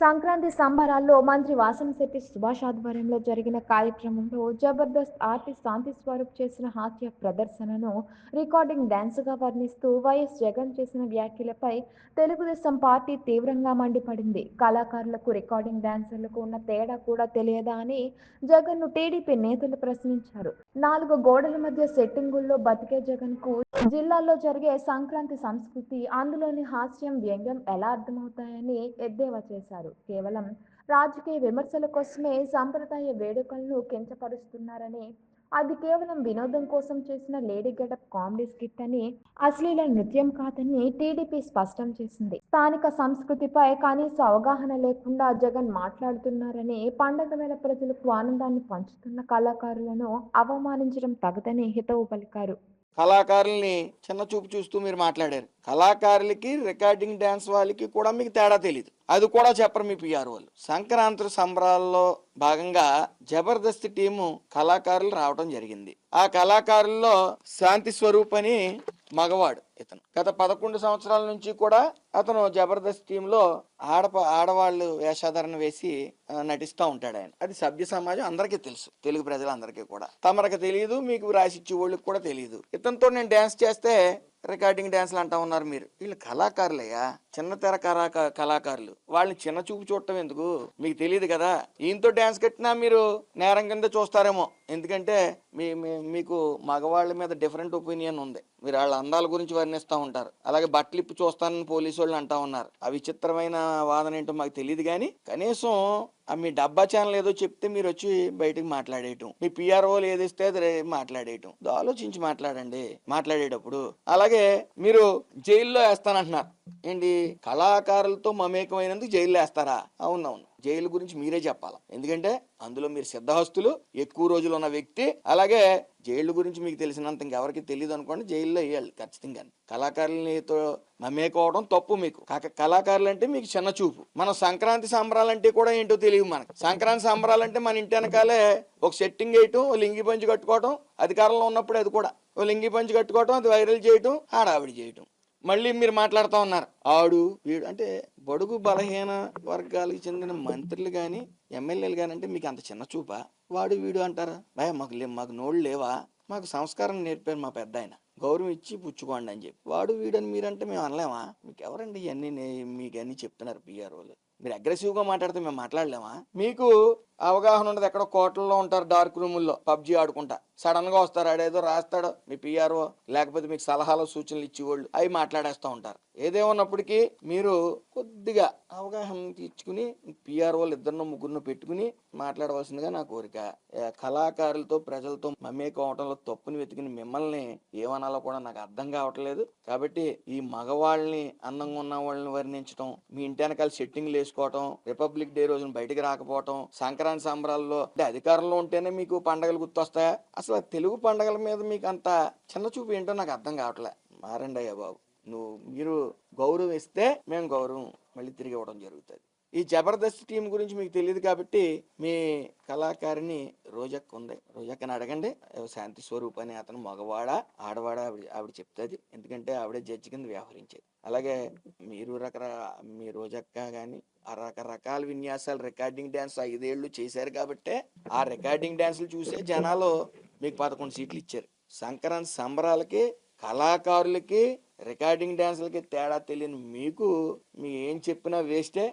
సంక్రాంతి సంబరాల్లో మంత్రి వాసంశెట్టి సుభాష్ ఆధ్వర్యంలో జరిగిన కార్యక్రమంలో జబర్దస్త్ ఆర్టిస్ట్ శాంతి స్వరూప్ చేసిన హాస్య ప్రదర్శనను రికార్డింగ్ డ్యాన్స్గా వర్ణిస్తూ వైఎస్ జగన్ చేసిన వ్యాఖ్యలపై తెలుగుదేశం పార్టీ తీవ్రంగా మండిపడింది. కళాకారులకు రికార్డింగ్ డ్యాన్సర్లకు ఉన్న తేడా కూడా తెలియదా అని జగన్ను టీడీపీ నేతలు ప్రశ్నించారు. నాలుగు గోడల మధ్య సెట్టింగుల్లో బతికే జగన్కు జిల్లాల్లో జరిగే సంక్రాంతి సంస్కృతి అందులోని హాస్యం వ్యంగ్యం ఎలా అర్థమవుతాయని ఎద్దేవా చేశారు. కేవలం రాజకీయ విమర్శల కోసమే సాంప్రదాయ వేడుకలను కించపరుస్తున్నారని అది కేవలం వినోదం కోసం చేసిన లేడీ గెటప్ కామెడీ స్కిట్ అని అశ్లీల నృత్యం కాదని టీడీపీ స్పష్టం చేసింది. స్థానిక సంస్కృతిపై కనీస అవగాహన లేకుండా జగన్ మాట్లాడుతున్నారని పండగ వేళ ప్రజలకు ఆనందాన్ని పంచుతున్న కళాకారులను అవమానించడం తగదని హితవు పలికారు. కళాకారుల్ని చిన్న చూపు చూస్తూ మీరు మాట్లాడారు. కళాకారులకి రికార్డింగ్ డ్యాన్స్ వాళ్ళకి కూడా మీకు తేడా తెలియదు అది కూడా చెప్పరు మీ పిఆర్ వాళ్ళు. సంక్రాంతి సంబరాల్లో భాగంగా జబర్దస్త్ టీము కళాకారులు రావడం జరిగింది. ఆ కళాకారుల్లో శాంతి స్వరూప్ అని మగవాడు ఇతను. గత పదకొండు సంవత్సరాల నుంచి కూడా అతను జబర్దస్త్ టీంలో ఆడప ఆడవాళ్ళు వేషాధారణ వేసి నటిస్తూ ఉంటాడు ఆయన. అది సభ్య సమాజం అందరికీ తెలుసు. తెలుగు ప్రజలందరికీ కూడా. తమరికి తెలియదు మీకు రాసిచ్చే వాళ్ళకి కూడా తెలియదు. ఇతనితో నేను డ్యాన్స్ చేస్తే రికార్డింగ్ డ్యాన్స్లు అంటా ఉన్నారు మీరు. వీళ్ళు కళాకారులయ్యా చిన్న తెర కళాకారులు. వాళ్ళని చిన్న చూపు చూడటం ఎందుకు? మీకు తెలియదు కదా ఈయనతో డ్యాన్స్ కట్టినా మీరు నేరం కింద చూస్తారేమో. ఎందుకంటే మీ మీకు మగవాళ్ళ మీద డిఫరెంట్ ఒపీనియన్ ఉంది. మీరు వాళ్ళ అందాల గురించి వర్ణిస్తూ ఉంటారు. అలాగే బట్టలు ఇప్పు చూస్తానని పోలీసు వాళ్ళు అంటా ఉన్నారు. ఆ విచిత్రమైన వాదన ఏంటో మాకు తెలియదు కానీ కనీసం మీ డబ్బా ఛానల్ ఏదో చెప్తే మీరు వచ్చి బయటకు మాట్లాడేయటం. మీ పిఆర్ఓలు ఏదిస్తే అది మాట్లాడేయటం. ఆలోచించి మాట్లాడండి. మాట్లాడేటప్పుడు. అలాగే మీరు జైల్లో వేస్తానంటున్నారు. ఏంటి? కళాకారులతో మమేకమైనందుకు జైల్లో వేస్తారా? అవునవును. జైలు గురించి మీరే చెప్పాలి? ఎందుకంటే అందులో మీరు సిద్ధహస్తులు ఎక్కువ రోజులు ఉన్న వ్యక్తి అలాగే జైలు గురించి మీకు తెలిసినంత ఇంకెవరికి తెలియదు అనుకోండి జైల్లో వేయాలి ఖచ్చితంగా కళాకారులతో మమేకోవడం తప్పు మీకు. కాక కళాకారులు అంటే మీకు చిన్న చూపు. మనం సంక్రాంతి సంబరాలంటే కూడా ఏంటో తెలియదు మనకు. సంక్రాంతి సంబరాలంటే మన ఇంటి వెనకాలే ఒక సెట్టింగ్ వేయటం ఓ లింగి పంచి కట్టుకోవటం అధికారంలో ఉన్నప్పుడు అది కూడా. ఓ లింగి పంచి కట్టుకోవటం అది వైరల్ చేయటం ఆడావిడి చేయటం. మళ్ళీ మీరు మాట్లాడుతూ ఉన్నారు. ఆడు వీడు అంటే బడుగు బలహీన వర్గాలకు చెందిన మంత్రులు కానీ ఎమ్మెల్యేలు కానీ అంటే మీకు అంత చిన్న చూపా? వాడు వీడు అంటారా? భయ మాకు లే మాకు నోళ్ళు లేవా? మాకు సంస్కారం నేర్పారు మా పెద్ద ఆయన గౌరవం ఇచ్చి పుచ్చుకోండి అని చెప్పి. వాడు వీడని మీరంటే మేము అనలేమా? మీకు ఎవరండి ఇవన్నీ నే- మీకు అన్ని చెప్తున్నారు పిఆర్ వాళ్ళు మీరు అగ్రెసివ్గా మాట్లాడితే మేము మాట్లాడలేమా? మీకు అవగాహన ఉండదు. ఎక్కడో కోటల్లో ఉంటారు డార్క్ రూముల్లో పబ్జి ఆడుకుంటా. సడన్గా వస్తారు ఆడేదో రాస్తాడు మీ పిఆర్ఓ లేకపోతే మీకు సలహాలు సూచనలు ఇచ్చేవాళ్ళు అవి మాట్లాడేస్తూ ఉంటారు. ఏదేమన్నప్పటికీ మీరు కొద్దిగా అవగాహన తీర్చుకుని పిఆర్ఓలు ఇద్దరినో ముగ్గురును పెట్టుకుని మాట్లాడవలసిందిగా నా కోరిక. కళాకారులతో ప్రజలతో మమేకవటంలో తప్పుని వెతికిన మిమ్మల్ని ఏమనాలో కూడా నాకు అర్థం కావట్లేదు. కాబట్టి ఈ మగవాళ్ళని అందంగా ఉన్న వాళ్ళని వర్ణించడం మీ ఇంటి వెనకాల సెట్టింగ్లు వేసుకోవటం రిపబ్లిక్ డే రోజున బయటికి రాకపోవటం సంక్రాంతి సంబరాల్లో అంటే అధికారంలో ఉంటేనే మీకు పండగలు గుర్తొస్తాయా? అసలు తెలుగు పండగల మీద మీకు అంత చిన్న చూపు ఏంటో నాకు అర్థం కావట్లే. మారండి అయ్యా బాబు నువ్వు మీరు గౌరవం ఇస్తే మేము గౌరవం. మళ్ళీ తిరిగి ఇవ్వడం జరుగుతుంది. ఈ జబర్దస్త్ టీం గురించి మీకు తెలియదు కాబట్టి మీ కళాకారిణి రోజక్క ఉంది. రోజక్కని అడగండి. శాంతి స్వరూప్ అని అతను మగవాడ ఆడవాడ ఆవిడ ఆవిడ చెప్తుంది. ఎందుకంటే ఆవిడే జడ్జి కింద వ్యవహరించేది. అలాగే మీరు రకర మీ రోజక్క కానీ ఆ రకరకాల విన్యాసాలు రికార్డింగ్ డ్యాన్స్ ఐదేళ్ళు చేశారు కాబట్టే ఆ రికార్డింగ్ డ్యాన్సులు చూసే జనాలు మీకు పదకొండు సీట్లు ఇచ్చారు. సంక్రాంతి సంబరాలకి కళాకారులకి రికార్డింగ్ డ్యాన్సులకి తేడా తెలియని మీకు మీ ఏం చెప్పినా వేస్టే.